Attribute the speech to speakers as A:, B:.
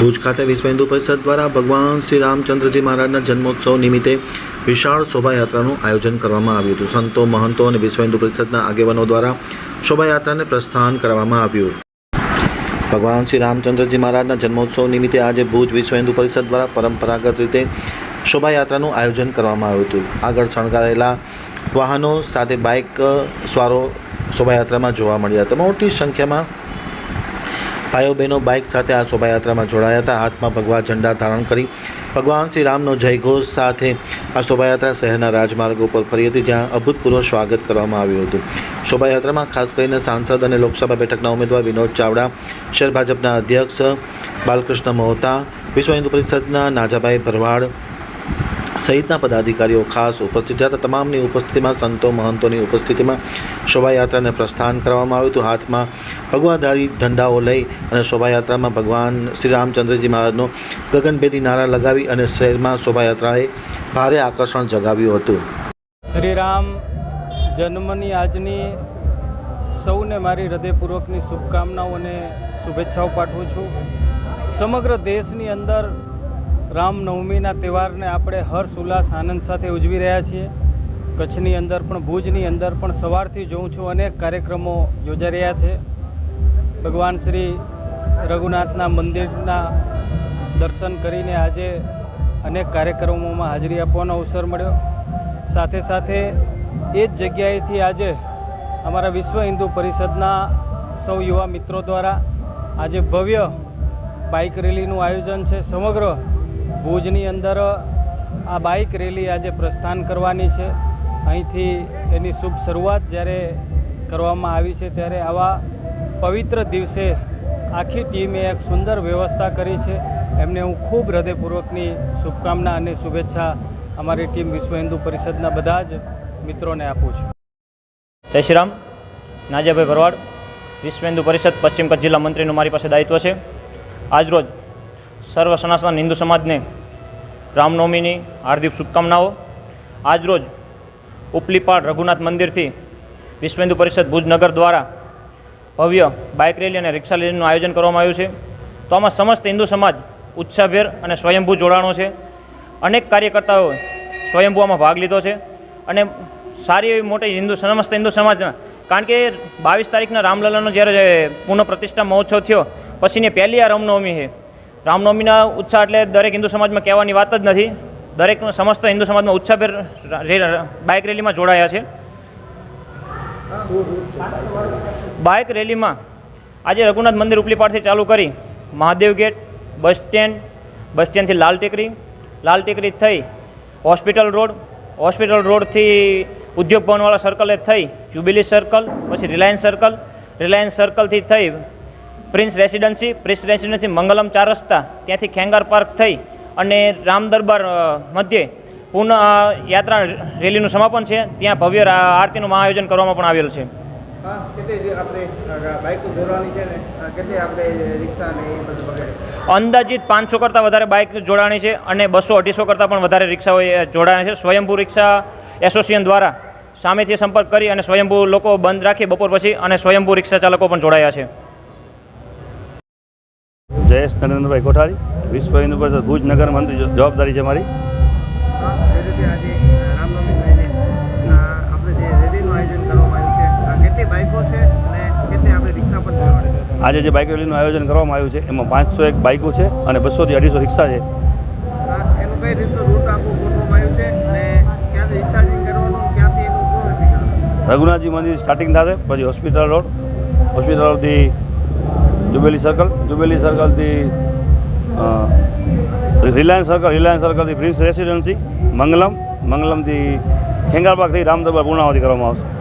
A: ભુજ ખાતે વિશ્વ હિન્દુ પરિષદ દ્વારા ભગવાન શ્રી રામચંદ્રજી મહારાજના જન્મોત્સવ નિમિત્તે વિશાળ શોભાયાત્રાનું આયોજન કરવામાં આવ્યું હતું. સંતો, મહંતો અને વિશ્વ હિન્દુ પરિષદના આગેવાનો દ્વારા શોભાયાત્રાને પ્રસ્થાન કરવામાં આવ્યું. ભગવાન શ્રી રામચંદ્રજી મહારાજના જન્મોત્સવ નિમિત્તે આજે ભુજ વિશ્વ હિન્દુ પરિષદ દ્વારા પરંપરાગત રીતે શોભાયાત્રાનું આયોજન કરવામાં આવ્યું હતું. આગળ શણગારેલા વાહનો સાથે બાઇક, સવારો શોભાયાત્રામાં જોવા મળ્યા હતા. મોટી સંખ્યામાં ભાઈઓ બહેનો બાઇક સાથે આ શોભાયાત્રામાં જોડાયા હતા. હાથમાં ભગવા ઝંડા ધારણ કરી ભગવાન શ્રી રામનો જયઘોષ સાથે આ શોભાયાત્રા શહેરના રાજમાર્ગો પર ફરી હતી, જ્યાં અભૂતપૂર્વ સ્વાગત કરવામાં આવ્યું હતું. શોભાયાત્રામાં ખાસ કરીને સાંસદ અને લોકસભા બેઠકના ઉમેદવાર વિનોદ ચાવડા, શહેર ભાજપના અધ્યક્ષ બાલકૃષ્ણ મહોતા, વિશ્વ હિન્દુ પરિષદના નાજાભાઈ ભરવાડ સહિતના પદાધિકારીઓ ખાસ ઉપસ્થિત હતા તમામની ઉપસ્થિતિમાં સંતો, મહંતોની ઉપસ્થિતિમાં શોભાયાત્રાને પ્રસ્થાન કરવામાં આવ્યું હતું. હાથમાં ભગવાધારી ઝંડાઓ લઈ અને શોભાયાત્રામાં ભગવાન શ્રી રામચંદ્રજી મહારાજનો ગગનભેદી નારા લગાવી અને શહેરમાં શોભાયાત્રાએ ભારે આકર્ષણ જગાવ્યું હતું.
B: શ્રી રામ, જન્મની આજની સૌને મારી હૃદયપૂર્વકની શુભકામનાઓ અને શુભેચ્છાઓ પાઠવું છું. સમગ્ર દેશની અંદર રામનવમીના તહેવારને આપણે હર્ષ, ઉલ્લાસ, આનંદ સાથે ઉજવી રહ્યા છીએ. કચ્છની અંદર પણ, ભુજની અંદર પણ સવારથી જોઉં છું. અનેક કાર્યક્રમો યોજાઈ રહ્યા છે. ભગવાન શ્રી રઘુનાથના મંદિરના દર્શન કરીને આજે અનેક કાર્યક્રમોમાં હાજરી આપવાનો અવસર મળ્યો. સાથે સાથે એ જ જગ્યાએથી આજે અમારા વિશ્વ હિન્દુ પરિષદના સૌ યુવા મિત્રો દ્વારા આજે ભવ્ય બાઇક રેલીનું આયોજન છે. સમગ્ર ભુજની અંદર આ બાઇક રેલી આજે પ્રસ્થાન કરવાની છે. અહીંથી એની શુભ શરૂઆત જ્યારે કરવામાં આવી છે ત્યારે આવા પવિત્ર દિવસે આખી ટીમે એક સુંદર વ્યવસ્થા કરી છે. એમને હું ખૂબ હૃદયપૂર્વકની શુભકામના અને શુભેચ્છા અમારી ટીમ વિશ્વ હિન્દુ પરિષદના બધા જ મિત્રોને આપું છું.
C: જય શ્રી રામ. નાજાભાઈ ભરવાડ, વિશ્વ હિન્દુ પરિષદ પશ્ચિમ કચ્છ જિલ્લા મંત્રીનું મારી પાસે દાયિત્વ છે. આજરોજ સર્વ સનાતન હિન્દુ સમાજને રામનવમીની હાર્દિક શુભકામનાઓ. આજરોજ ઉપલીપાડ રઘુનાથ મંદિરથી વિશ્વ હિન્દુ પરિષદ ભુજનગર દ્વારા ભવ્ય બાઇક રેલી અને રિક્ષા રેલીનું આયોજન કરવામાં આવ્યું છે. તો આમાં સમસ્ત હિન્દુ સમાજ ઉત્સાહભેર અને સ્વયંભૂ જોડાણો છે. અનેક કાર્યકર્તાઓ સ્વયંભૂમાં ભાગ લીધો છે અને સારી એવી મોટી હિન્દુ સમસ્ત હિન્દુ સમાજના કારણ કે બાવીસ તારીખના રામલલાનો જ્યારે પુનઃ પ્રતિષ્ઠા મહોત્સવ થયો, પછીની પહેલી આ રામનવમી છે. રામનવમીના ઉત્સાહ એટલે દરેક હિન્દુ સમાજમાં કહેવાની વાત જ નથી. દરેક સમસ્ત હિન્દુ સમાજમાં ઉત્સાહભેર બાઇક રેલીમાં જોડાયા છે. બાઇક રેલીમાં આજે રઘુનાથ મંદિર ઉપલી પાડથી ચાલુ કરી Mahadev gate, bus stand, bus સ્ટેન્ડથી Lal Tekri Lal ટેકરી થઈ હોસ્પિટલ રોડ, હોસ્પિટલ રોડથી ઉદ્યોગ ભવનવાળા સર્કલે થઈ જ્યુબિલી સર્કલ પછી રિલાયન્સ સર્કલ રિલાયન્સ સર્કલથી થઈ prince residency prince residency Mangalam ચાર રસ્તા ત્યાંથી ખેંગાર પાર્ક થઈ અને રામ દરબાર મધ્યે પુનઃ યાત્રા રેલીનું સમાપન છે. ત્યાં ભવ્ય આરતીનું મહાઆયોજન કરવામાં પણ આવેલ છે. અંદાજિત પાંચસો કરતાં વધારે બાઇક જોડાણી છે અને બસો અઢીસો કરતાં પણ વધારે રિક્ષાઓ જોડાણી છે. સ્વયંભૂ રિક્ષા એસોસિએશન દ્વારા સામેથી સંપર્ક કરી અને સ્વયંભૂ લોકો બંધ રાખી બપોર પછી અને સ્વયંભૂ રિક્ષા ચાલકો પણ જોડાયા છે.
D: જયેશ નરેન્દ્રભાઈ કોઠારી, વિશ્વ પરિષદ ભુજ નગર મંત્રી જવાબદારી છે મારી.
E: આજે જે બાઇકો
D: રેલીનું આયોજન કરવામાં આવ્યું છે, એમાં પાંચસો એક બાઇકો છે અને બસોથી અઢીસો રિક્ષા છે. રઘુનાથજી મંદિર સ્ટાર્ટિંગ થશે, પછી હોસ્પિટલ રોડ હોસ્પિટલ રોડથી જુબેલી સર્કલ જુબેલી સર્કલથી રિલાયન્સ સર્કલ રિલાયન્સ સર્કલથી પ્રિન્સ રેસિડન્સી, મંગલમ, મંગલમથી ખેંગારબાગથી રામદરબાર પૂર્ણાવતી કરવામાં આવશે.